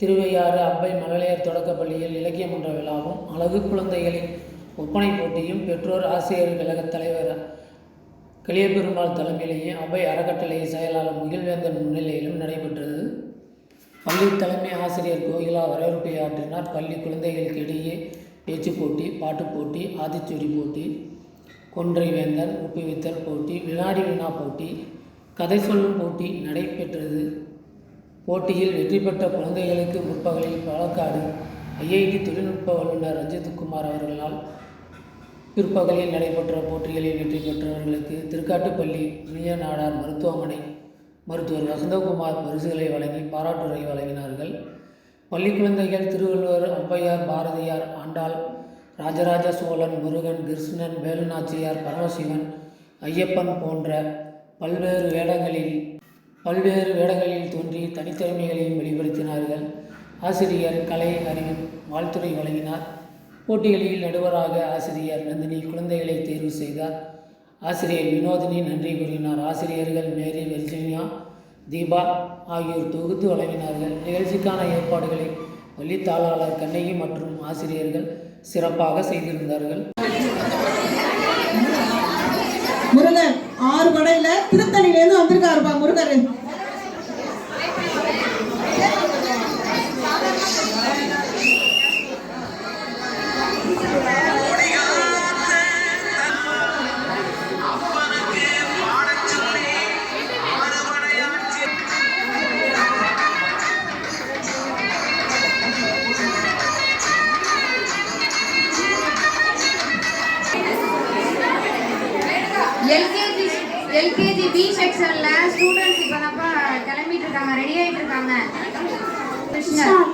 திருவையாறு அப்பை மழலையர் தொடக்கப் பள்ளியில் இலக்கிய மன்ற விழாவும் அழகு குழந்தைகளின் ஒப்பனை போட்டியும் பெற்றோர் ஆசிரியர் கழக தலைவர் கிளியபெருமாள் தலைமையிலேயே அவை அறக்கட்டளை செயலாளர் முகில்வேந்தன் முன்னிலையிலும் நடைபெற்றது. பள்ளி தலைமை ஆசிரியர் கோகிலா வரவேற்பை ஆற்றினார். பள்ளி குழந்தைகளுக்கு இடையே பேச்சுப் போட்டி பாட்டுப் போட்டி ஆத்திச்சூடி போட்டி கொன்றை வேந்தன் ஒப்புவித்தல் போட்டி வினாடி வினா போட்டி கதை சொல்லும் போட்டி நடைபெற்றது. போட்டியில் வெற்றி பெற்ற குழந்தைகளுக்கு முற்பகலில் பாலக்காடு ஐஐடி தொழில்நுட்ப வல்லுநர் ரஞ்சித்குமார் அவர்களால் பிற்பகலில் நடைபெற்ற போட்டிகளில் வெற்றி பெற்றவர்களுக்கு திருக்காட்டுப்பள்ளி இளைய நாடார் மருத்துவமனை மருத்துவர் வசந்தகுமார் பரிசுகளை வழங்கி பாராட்டுரை வழங்கினார்கள். பள்ளி குழந்தைகள் திருவள்ளுவர் ஔவையார் பாரதியார் ஆண்டாள் ராஜராஜ சோழன் முருகன் கிருஷ்ணன் வேலுநாச்சியார் பரமசிவன் ஐயப்பன் போன்ற பல்வேறு வேடங்களில் பல்வேறு வேடங்களில் தோன்றி தனித்திறமைகளையும் வெளிப்படுத்தினார்கள். ஆசிரியர் கலை அறிவு வாழ்த்துரை வழங்கினார். போட்டிகளில் நடுவராக ஆசிரியர் நந்தினி குழந்தைகளை தேர்வு செய்தார். ஆசிரியர் வினோதினி நன்றி கூறினார். ஆசிரியர்கள் மேரி வெர்ஜினியா தீபா ஆகியோர் தொகுத்து வழங்கினார்கள். நிகழ்ச்சிக்கான ஏற்பாடுகளை வள்ளித்தாளாளர் கண்ணகி மற்றும் ஆசிரியர்கள் சிறப்பாக செய்திருந்தார்கள். முருகன் ஆறு படையில திருத்தணியிலேருந்து வந்திருக்காருப்பா முருகர். எல்கேஜி பி செக்ஷன்ல ஸ்டூடெண்ட்ஸ் இப்பதான்ப்பா கிளம்பிட்டு இருக்காங்க ரெடி ஆயிட்டு இருக்காங்க கிருஷ்ணர்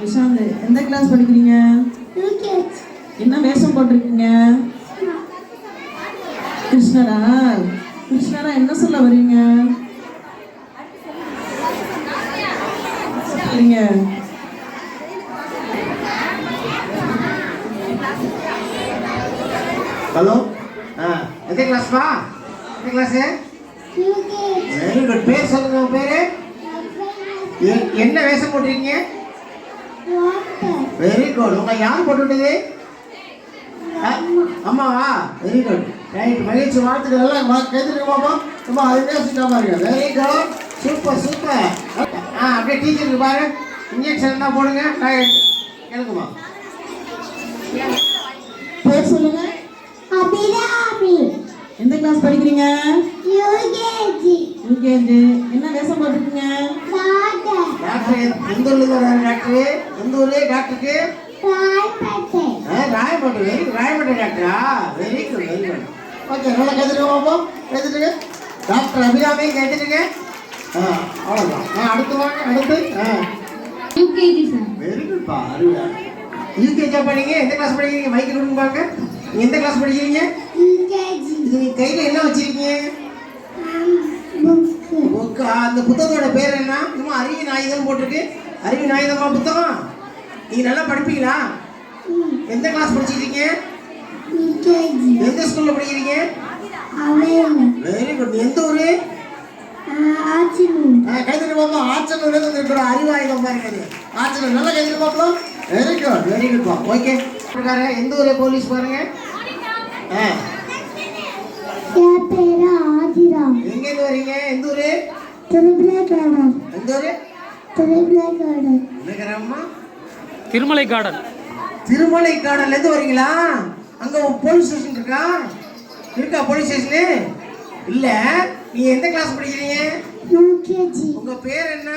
விஷாந்த் எந்த கிளாஸ் படிக்கிறீங்க? என்ன வேஷம் போட்டிருக்கீங்க? கிருஷ்ணரா கிருஷ்ணரா என்ன சொல்ல வரீங்க சரிங்க ஹலோ ஆ எந்த கிளாஸ்ப்பா எந்த கிளாஸு வெரி குட் பேர் சொல்லுங்க உங்க பேரு? எ- என்ன வேஷம் போட்டிருக்கீங்க? வெரி குட் உங்க யார் போட்டுட்டது? அம்மாவா? வெரி குட் ரைட் மகிழ்ச்சி வாழ்த்துக்கள். எல்லாம் வா கேட்டுருங்க பாப்பா. ரொம்ப அருமையாக சுத்தமாக இருக்கு வெரி குட் சூப்பர் சூப்பர் ஆ அப்படியே டீச்சருக்கு பாரு. இன்ஜெக்ஷன் தான் போடுங்க. நான் எனக்குமா பேர் சொல்லுங்க. அபிராமி. எந்த கிளாஸ் படிக்கிறீங்க? யூகேஜி என்ன வேஷம் போட்டிருக்கீங்க? டாக்டர் டாக்டர் எந்த ஊர்ல வராரு டாக்டர் எந்த ஊர்ல டாக்டருக்கு ராயப்பேட்டை. வெரி ராயப்பேட்டை. டாக்டரா very good very good okay நல்லா கேட்டுருங்க பாப்போம் கேட்டுருங்க டாக்டர் அபிராமி கேட்டுருங்க ஆ அவ்வளோதான் ஆ அடுத்து வாங்க அடுத்து. ஆ. யூகேஜி சார் வெரி குட்பா அருமையா யூகேஜா படிங்க. எந்த கிளாஸ் படிக்கிறீங்க? மைக்கு கொடுங்க பாருங்க. நீங்க எந்த கிளாஸ் படிக்கிறீங்க? இது கையில என்ன வச்சிருக்கீங்க புக்கு? அந்த புத்தகத்தோட பேர் என்ன? இன்னும் அறிவின் ஆயுதம் போட்டிருக்கு. அறிவின் ஆயுதமா புத்தகம். நீங்க நல்லா படிப்பீங்களா? எந்த கிளாஸ் படிச்சிருக்கீங்க எந்த ஸ்கூல்ல படிக்கிறீங்க? வெரி குட் எந்த ஊரு? ஆச்சினூர் கைத்தறி பாப்போம் ஆச்சல் இருக்கிற அறிவாயுதம் பாருங்க இது. ஆச்சல் நல்லா கைத்தறி பாப்போம் very good very good okay எந்த ஊர் போலீஸ் பாருங்க? என் பேரு ஆதிரா. எங்கேருந்து வரீங்க? எந்த ஊரு? திருவிழாக்காரன். எந்த ஊரு? திருவிழாக்காரன். என்ன கிராமமா திருமலை கார்டன். திருமலை காடன்லேருந்து வரீங்களா? அங்கே போலீஸ் ஸ்டேஷன் இருக்கா? இருக்கா போலீஸ் ஸ்டேஷனு? இல்லை. நீ எந்த கிளாஸ் படிக்கிறீங்க? யூகேஜி. உங்கள் பேர் என்ன?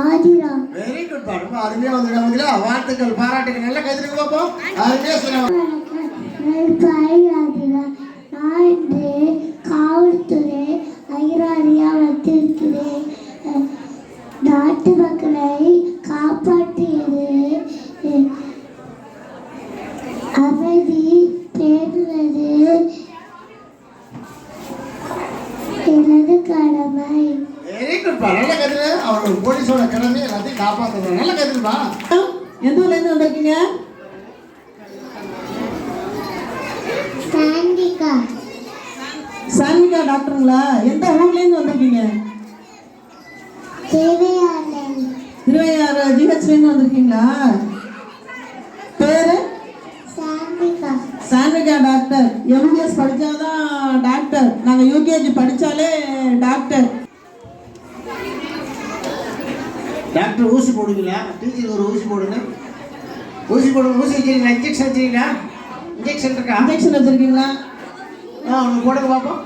ஆதிரா. வெரி குட் பா ரொம்ப அருமையாக வந்துடும் வந்துல வாழ்த்துக்கள் பாராட்டுகள் நல்லா கைதுக்கு பார்ப்போம் அருமையாக சொல்லுவாங்க என் நான் இன்று காவல்துறை அதிகாரியாக வந்திருக்கிறேன் நாட்டு மக்களை காப்பாற்றியது அமைதி பேணுவது எனது கடமை. வெரி நல்ல கதிர. அவரோட போலீஸோட கடமை எல்லாத்தையும் நல்ல எந்த ஊர்ல இருந்து வந்திருக்கீங்க? சாண்டிகா சான்விகா டாக்டருங்களா? எந்த ஊர்ல இருந்து வந்திருக்கீங்க திருவையாறு ஜிஹெச்லேருந்து வந்திருக்கீங்களா? பேரு? சாந்திகா. சான்விகா டாக்டர். எம்பிபிஎஸ் படித்தாதான் டாக்டர். நாங்கள் யூகேஜி படித்தாலே டாக்டர். டாக்டர் ஊசி போடுவீங்களா டீச்சர் ஒரு ஊசி போடுங்க. ஊசி போடுங்க. ஊசி வச்சுருங்களா இன்ஜெக்ஷன் வச்சுருங்களா இன்ஜெக்ஷன் இருக்கா? இன்ஜெக்ஷன் வச்சுருக்கீங்களா? ஆ ஒன்று போடுங்க பார்ப்போம்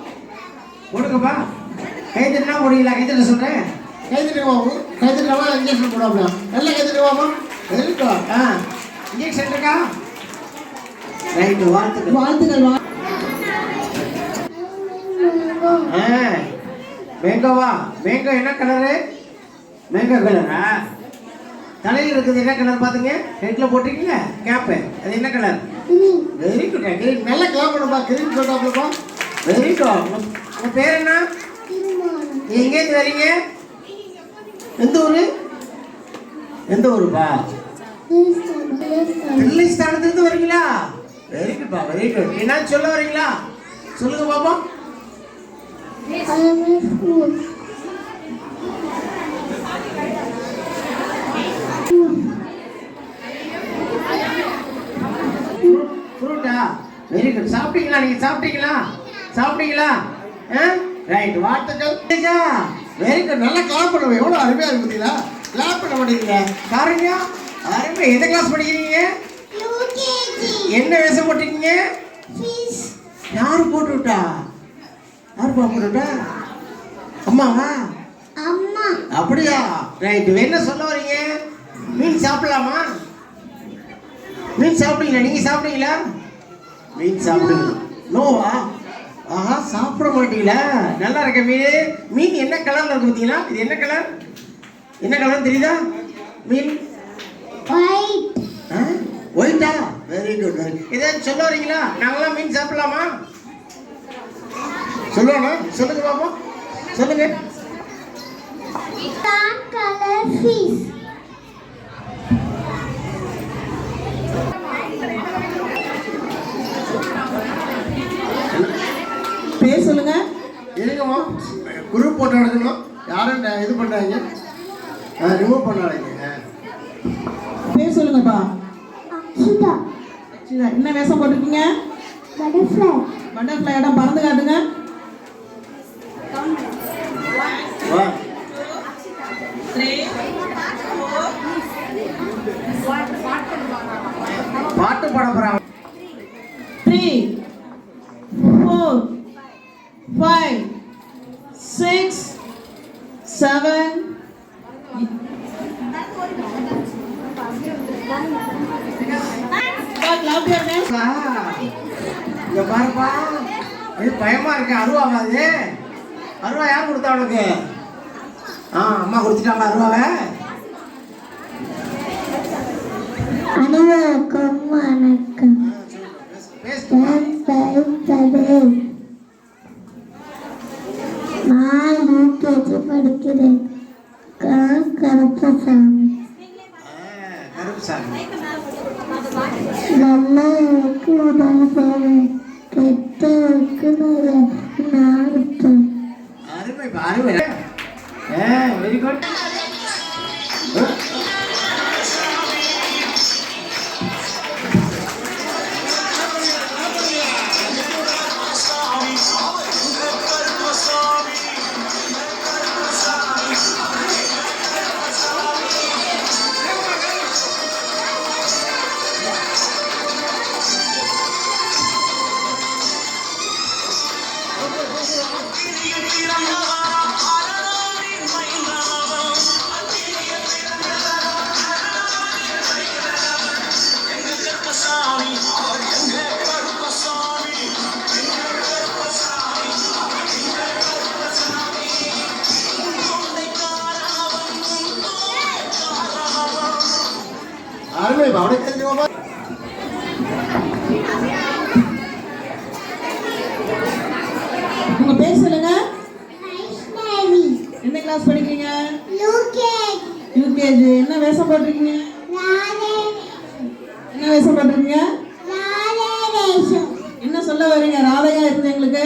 போடுங்கப்பா கை தட்டினா போடுவீங்களா கை தட்ட சொல்கிறேன் கை தட்டுங்க பாப்போம். கை தட்டுறவா இன்ஜெக்ஷன் போடாமல நல்லா கை தட்டுங்க பாப்போம். இருக்கா ஆ. இன்ஜெக்ஷன் இருக்கா? ரைட்டு வாழ்த்துக்கள் வாழ்த்துக்கள் வா ஆ. மேங்கோவா மேங்கோ என்ன கலரு மேங்கோ கலரா தலையில் இருக்குது என்ன கலர் பார்த்துங்க ஹெட்டில் போட்டிருக்கீங்க? கேப்பு அது என்ன கலர் வெரி குட் கிரீன் நல்லா கிளாப் பண்ணுப்பா கிரீன் போட்டாப்லப்பா வெரி குட் உங்கள் பேர் என்ன? எங்கேருந்து வரீங்க? எந்த ஊர்? எந்த ஊருப்பா? தில்லி ஸ்தானத்துலேருந்து வரீங்களா? வெரி குட்பா வெரி குட் என்ன சொல்ல வரீங்களா? சொல்லுங்க பாப்போம் ஃப்ரூட்டா வெரி குட் சாப்பிட்டீங்களா? நீங்க சாப்பிட்டீங்களா? சாப்பிட்டீங்களா? ரைட் வாழ்த்துக்கள் வெரி குட் நல்லா கிளாப் பண்ணுவோம் எவ்வளோ அருமையாக இருக்கு பார்த்தீங்களா? கிளாப் பண்ண மாட்டேங்கிறீங்க பாருங்க. அருமை. எந்த கிளாஸ் படிக்கிறீங்க? என்ன வேஷம் போட்டிருக்கீங்க? யார் போட்டு விட்டா? யார் போட்டு விட்டா? அம்மாவா? அம்மா. அப்படியா? ரைட் என்ன சொல்ல வரீங்க மீன் சாப்பிடலாமா? மீன் சாப்பிடுங்களா நீங்க சாப்பிடுங்களா மீன் சாப்பிடுங்க. நோவா? ஆஹா சாப்பிட மாட்டீங்களா? நல்லா இருக்க மீன். மீன் என்ன கலர்ல இருக்கு பார்த்தீங்களா? இது என்ன கலர் என்ன கலர் தெரியுதா? மீன்? ஒயிட் ஒயிட்டா வெரி குட் வெரி ஏதாவது சொல்ல வரீங்களா? நாங்களாம் மீன் சாப்பிடலாமா? சொல்லுவாங்க. சொல்லுங்க பாப்போம். சொல்லுங்க. Tan color சொல்லுங்க. இருங்கம்மா குரூப் போட்டோ எடுக்கணும் யாரும் இது பண்ணாங்க ரிமூவ் பண்ணாதீங்க. பேர் சொல்லுங்கப்பா. அக்ஷிதா சரி, என்ன வேஷம் போட்டிருக்கீங்க? butterfly. பட்டர்ஃப்ளை இடம் பறந்து காட்டுங்க. பாட்டு பாட போறாங்க. பா, இங்க பாருப்பா இது பயமா இருக்கு அருவாவா அது அருவா யார் கொடுத்தா உனக்கு ஆ அம்மா கொடுத்துட்டாங்களா அருவாவை அனைவருக்கும் வணக்கம் என்ன கிளாஸ் படிக்கிறீங்க? யூகேஜி என்ன வேஷம் போட்டிருக்கீங்க? என்ன வேஷம் போட்டிருக்கீங்க? என்ன சொல்ல வரீங்க ராதையா இருந்து எங்களுக்கு?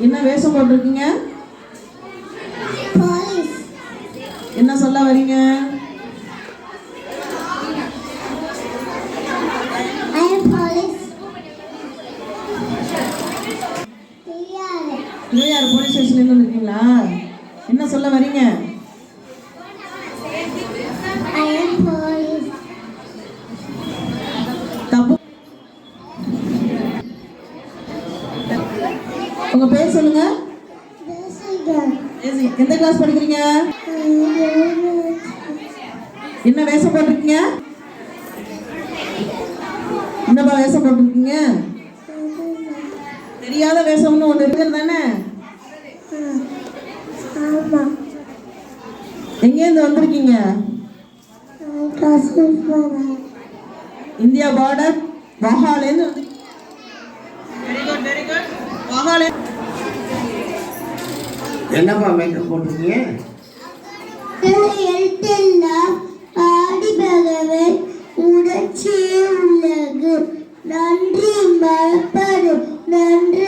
என்ன வேஷம் போட்டிருக்கீங்க? எந்த கிளாஸ் படிக்கிறீங்க? என்ன வேஷம் போட்டிருக்கீங்க? என்னப்பா வேஷம் போட்டிருக்கீங்க? தெரியாத வேஷம்னு ஒன்று இருக்கிறது தானே? எங்கேருந்து வந்திருக்கீங்க? காசு இந்தியா பார்டர் வஹாலேருந்து வந்து வெரி குட் வெரி குட் வஹாலே என்னப்பா மேக்கப் போட்டிருக்கீங்க? எழுத்தெல்லாம் ஆடி பகவன் உணர்ச்சியே உள்ளது. நன்றி மறப்பது நன்றி.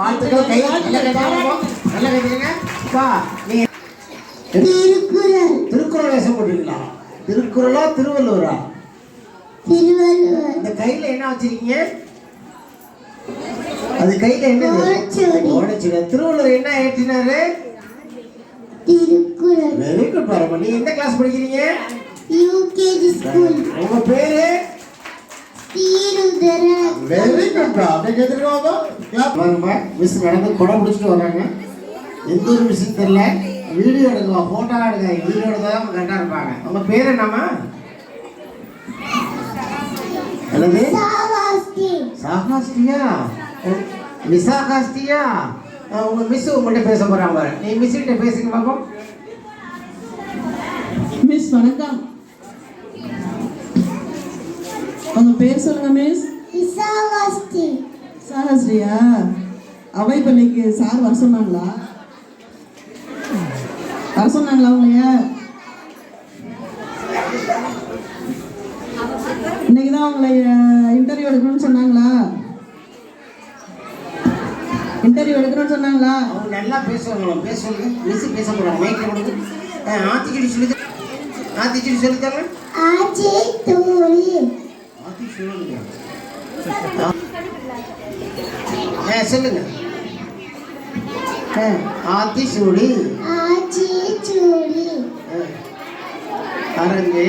வாழ்த்துக்கள் கை நல்லா நீங்க திருக்குறள். திருக்குறள் வேஷம் போட்டிருக்கீங்களா திருக்குறளா திருவள்ளுவரா? திருவள்ளுவர். இந்த கையில என்ன வச்சிருக்கீங்க? அது கையில என்னது? ஓலைச்சுவடி. ஓலைச்சுவடி. திருவள்ளுவர் என்ன ஏற்றினாரு? திருக்குறள். வெரி குட் பாருமா நீங்க எந்த கிளாஸ் படிக்கிறீங்க? யூகேஜி ஸ்கூல் உங்க பேரு? வெரி குட் பா அப்படியே கேட்டுருக்கோம் கிளாஸ் பாருங்க மிஸ் நடந்து குடம் பிடிச்சிட்டு வர்றாங்க. எந்த ஒரு மிஸ்ஸும் தெரியல. வீடியோ எடுங்க போட்டோ எடுங்க வீடியோ எடுத்தா கரெக்டாக இருப்பாங்க. உங்க பேர் என்னம்மா? என்னது? சாகாஸ்டியா விசாகாஸ்டியா அஹ் உங்க மிஸ் உங்கள்கிட்ட பேச போறாங்க பாரு. நீ மிஸ் கிட்ட பேசுங்க பாப்போம் மிஸ் வணக்கம். உங்க பேர் சொல்லுங்க மிஸ் விசாவாஸ்தி சாகஸ்ரீயா அவை பள்ளிக்கு சார் வர சொன்னாங்களா? வர சொன்னாங்களா உங்களைய? இன்னைக்கு தான் உங்களை இன்டர்வியூ எடுக்கணும்னு சொன்னாங்களா? இன்டர்வியூ எடுக்கணும்னு சொன்னாங்களா? அவங்க நல்லா பேசுவாங்க பேசுவாங்க மிஸ் பேச போறாங்க. மைக்கில் கொடுத்து ஆத்திச்செடி சொல்லி ஆத்திச்செடி சொல்லித்தாங்க ஆச்சி. சொல்லுங்க. ஆ சொல்லுங்க ஆத்தி சூடி. ஆச்சி சூடி. அரங்கு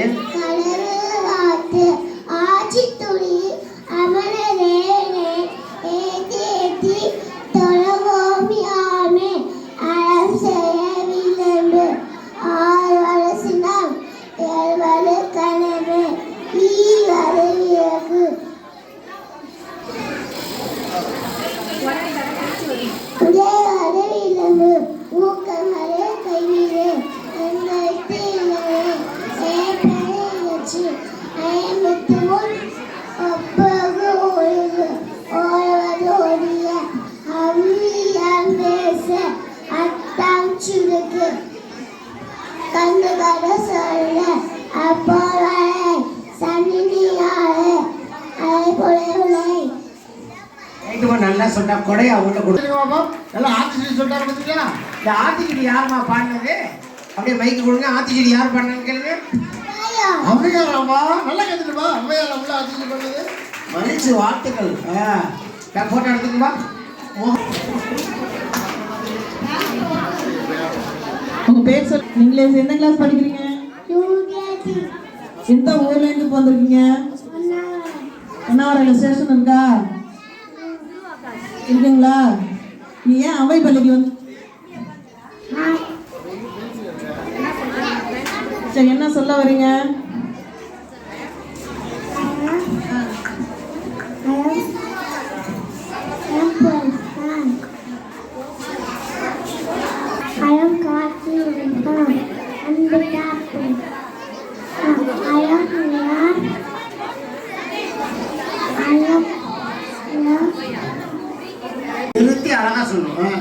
கொடையா அவங்கள்ட்ட கொடுத்துருங்க நல்லா ஆத்திச்செடி சொல்றாரு பார்த்தீங்களா இந்த ஆத்திச்செடி யாருமா பாடினது? அப்படியே மைக்கு கொடுங்க. ஆத்திச்செடி யார் பாடினு கேளுங்க. ஐயா அம்மையாராமா நல்லா கேட்டுட்டுமா அம்மையார் உள்ள ஆத்திச்செடி பண்ணது மகிழ்ச்சி வாழ்த்துக்கள். ஆ. நான் போட்டோ எடுத்துக்குமா உங்க பேர் சொல் நீங்களே எந்த கிளாஸ் படிக்கிறீங்க? எந்த ஊர்ல இருந்து வந்திருக்கீங்க என்ன ஸ்டேஷன் இருக்கா? Ini yang awet, balik dulu. அழகாக சொல்லணும்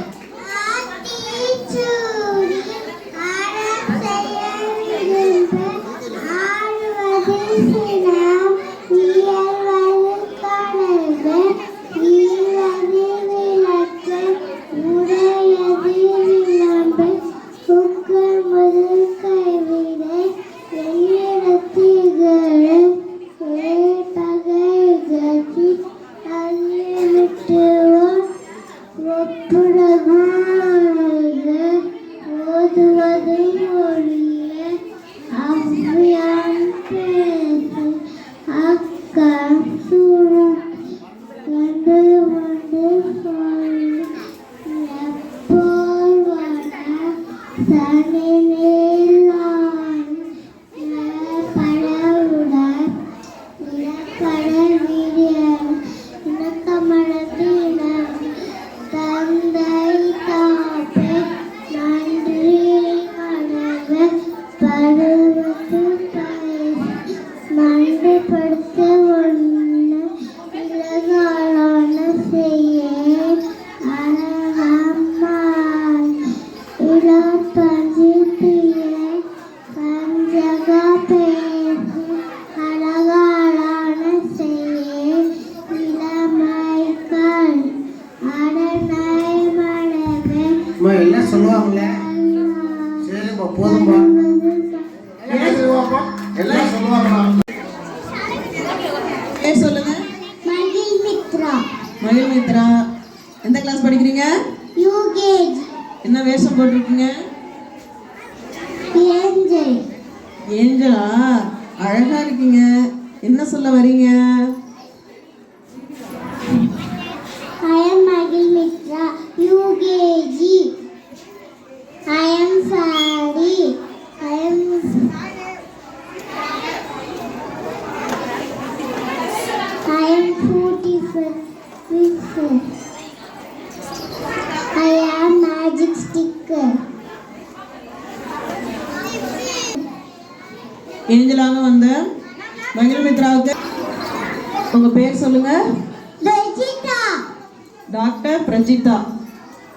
எல்லாம் சொல்லுவாங்களே சரிப்பா போதும்பா.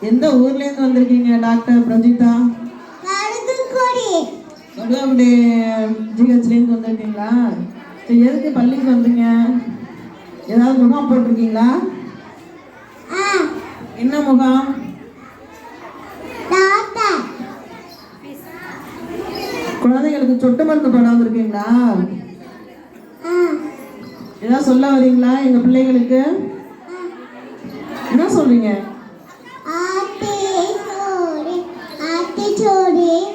எந்த ஊர்ல இருந்து வந்திருக்கீங்க டாக்டர் பிரஜிதா நடுவாங்குடி ஜிஹெச்லேருந்து வந்திருக்கீங்களா? சரி எதுக்கு பள்ளிக்கு வந்தீங்க? ஏதாவது முகாம் போட்டிருக்கீங்களா? என்ன முகாம்? குழந்தைங்களுக்கு சொட்டு மருந்து போட வந்திருக்கீங்களா? ஏதாவது சொல்ல வரீங்களா எங்க பிள்ளைகளுக்கு? என்ன சொல்றீங்க? চড়ে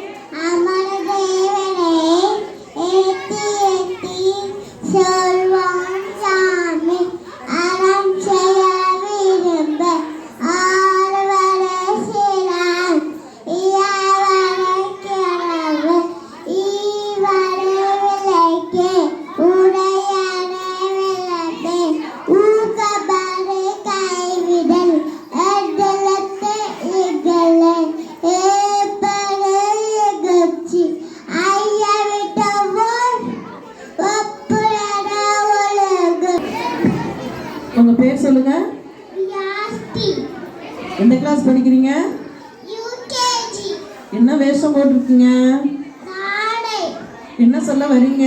கோலம் போட்டிருக்கீங்க என்ன சொல்ல வரீங்க?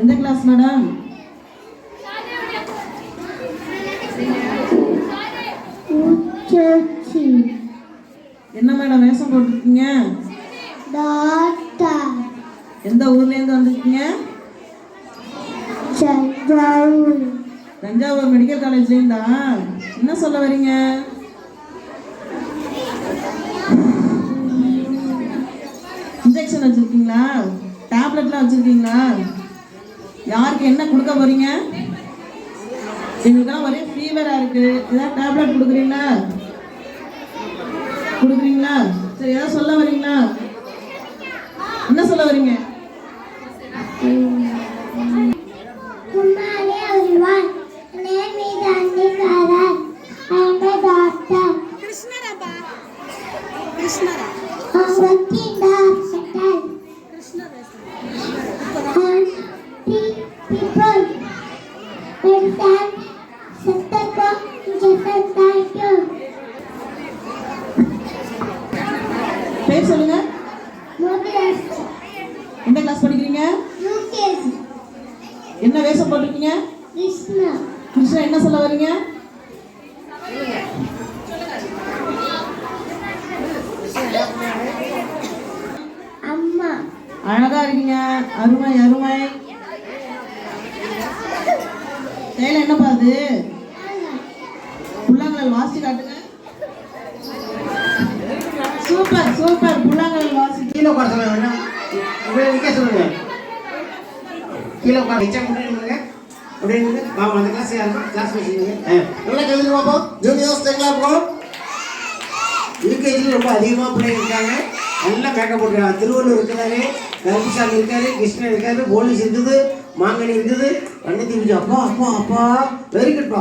எந்த கிளாஸ் மேடம் என்ன மேடம் வேஷம் போட்டிருக்கீங்க? எந்த ஊர்ல இருந்து வந்திருக்கீங்க? தஞ்சாவூர். மெடிக்கல் காலேஜ்ல இருந்தா என்ன சொல்ல வரீங்க? இன்ஜெக்ஷன் வச்சிருக்கீங்களா? டேப்லெட்லாம் வச்சிருக்கீங்களா? யாருக்கு என்ன கொடுக்க போறீங்க? எங்களுக்கெல்லாம் ஒரே ஃபீவராக இருக்கு. ஏதாவது டேப்லெட் கொடுக்குறீங்களா? கொடுக்குறீங்களா? சரி ஏதாவது சொல்ல வரீங்களா என்ன சொல்ல வரீங்க அழகா இருக்கீங்க. அருமை அருமை. கையில என்னப்பா அது? புல்லாங்கல் வாசி காட்டுங்க. Super super. புல்லாங்கல் வாசி கீழே உட்கார சொல்லுங்க வேண்டாம் இப்படி சொல்லுங்க. கீழே உட்கார நிச்சயம் முடியுங்க அப்படின்னு பாப்பா அந்த கிளாஸ் யாருமா கிளாஸ் வச்சுக்கோங்க. நல்லா கேள்வி பார்ப்போம் ஜூனியர்ஸ் தெரியலாம் ப்ரோ. யூகேஜியில் ரொம்ப அதிகமாக பிள்ளைங்க இருக்காங்க. நல்லா மேக்கப் போட்டுருக்காங்க திருவள்ளூர் இருக்கிறாரு கருப்புசாமி இருக்காரு கிருஷ்ணன் இருக்காரு போலீஸ் இருக்குது மாங்கனி இருக்குது. வண்ணத்தி அப்பா அப்பா அப்பா. வெரி குட்பா